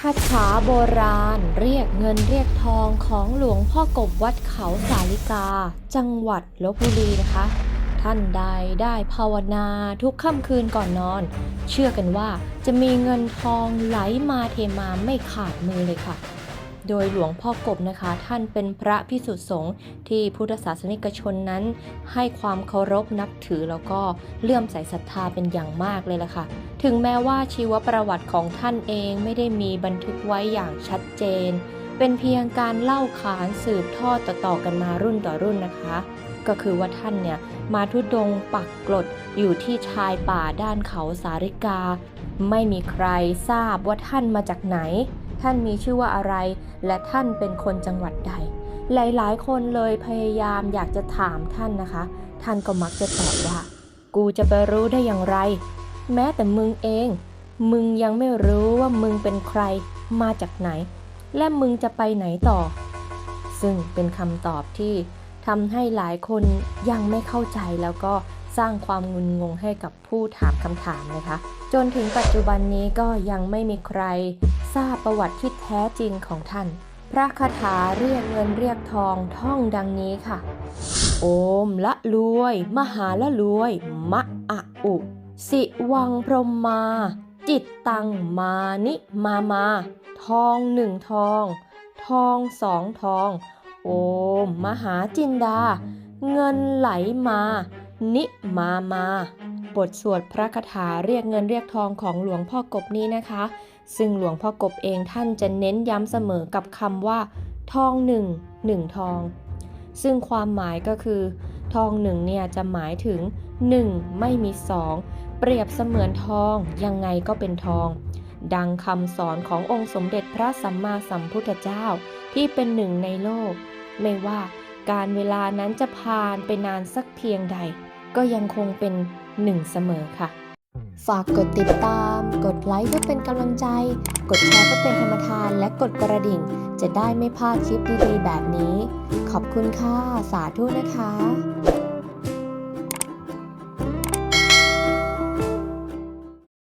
คาถาโบราณ เรียกเงินเรียกทองของหลวงพ่อกบวัดเขาสาลิกา จังหวัดลบบุรีนะคะ ท่านใดได้ภาวนาทุกค่ำคืนก่อนนอน เชื่อกันว่าจะมีเงินทองไหลมาเทมาไม่ขาดมือเลยค่ะ โดยหลวงพ่อกบนะคะ ท่านเป็นพระพิสุทธิสงฆ์ที่พุทธศาสนิกชนนั้น ให้ความเคารพนับถือแล้วก็เลื่อมใสศรัทธาเป็นอย่างมากเลยล่ะค่ะ ถึงแม้ว่าชีวประวัติของท่านเองไม่ได้มีบันทึกไว้อย่างชัดเจน เป็นเพียงการเล่าขานสืบทอดต่อๆกันมารุ่นต่อรุ่นนะคะ ก็คือว่าท่านเนี่ยมาทุดงปักกลดอยู่ที่ชายป่าด้านเขาสาริกา ไม่มีใครทราบว่าท่านมาจากไหน ท่านมีชื่อว่าอะไร และท่านเป็นคนจังหวัดใด หลายๆ คนเลยพยายามอยากจะถามท่านนะคะ ท่านก็มักจะตอบว่า กูจะไปรู้ได้อย่างไร แม้แต่มึงเอง มึงยังไม่รู้ว่ามึงเป็นใครมาจากไหน และมึงจะไปไหนต่อ ซึ่งเป็นคำตอบที่ทำให้หลายคนยังไม่เข้าใจแล้วก็ สร้างความงุนงงให้กับผู้ถามคำถามนะคะ จนถึงปัจจุบันนี้ก็ยังไม่มีใคร ทราบประวัติที่แท้จริงของท่าน พระคาถาเรียกเงินเรียกทองท่องดังนี้ค่ะ โอมละรวย มหาละรวย มะอะอุ สิวังพรหมมา จิตตังมานิมามา ทองหนึ่งทอง ทองสองทอง โอม มหาจินดา เงินไหลมา นิมามา บทสวดพระคาถาเรียกเงินเรียกทองของหลวงพ่อกบนี้นะคะ ซึ่งหลวงพ่อกบเองท่านจะเน้นย้ำเสมอกับคำว่า ทองหนึ่งหนึ่งทอง ซึ่งความหมายก็คือ ทองหนึ่งเนี่ยจะหมายถึง 1 ไม่มีสองเปรียบเสมือนทองยังไงก็เป็นทอง ดังคำสอนขององค์สมเด็จพระสัมมาสัมพุทธเจ้าที่เป็นหนึ่งในโลก ไม่ว่าการเวลานั้นจะผ่านไปนานสักเพียงใด ก็ยังคงเป็นหนึ่งเสมอค่ะ ฝากกดติดตาม กดไลค์เพื่อเป็นกำลังใจ กดแชร์เพื่อเป็นธรรมทาน และกดกระดิ่ง จะได้ไม่พลาดคลิปดีๆแบบนี้ ขอบคุณค่ะ สาธุนะคะ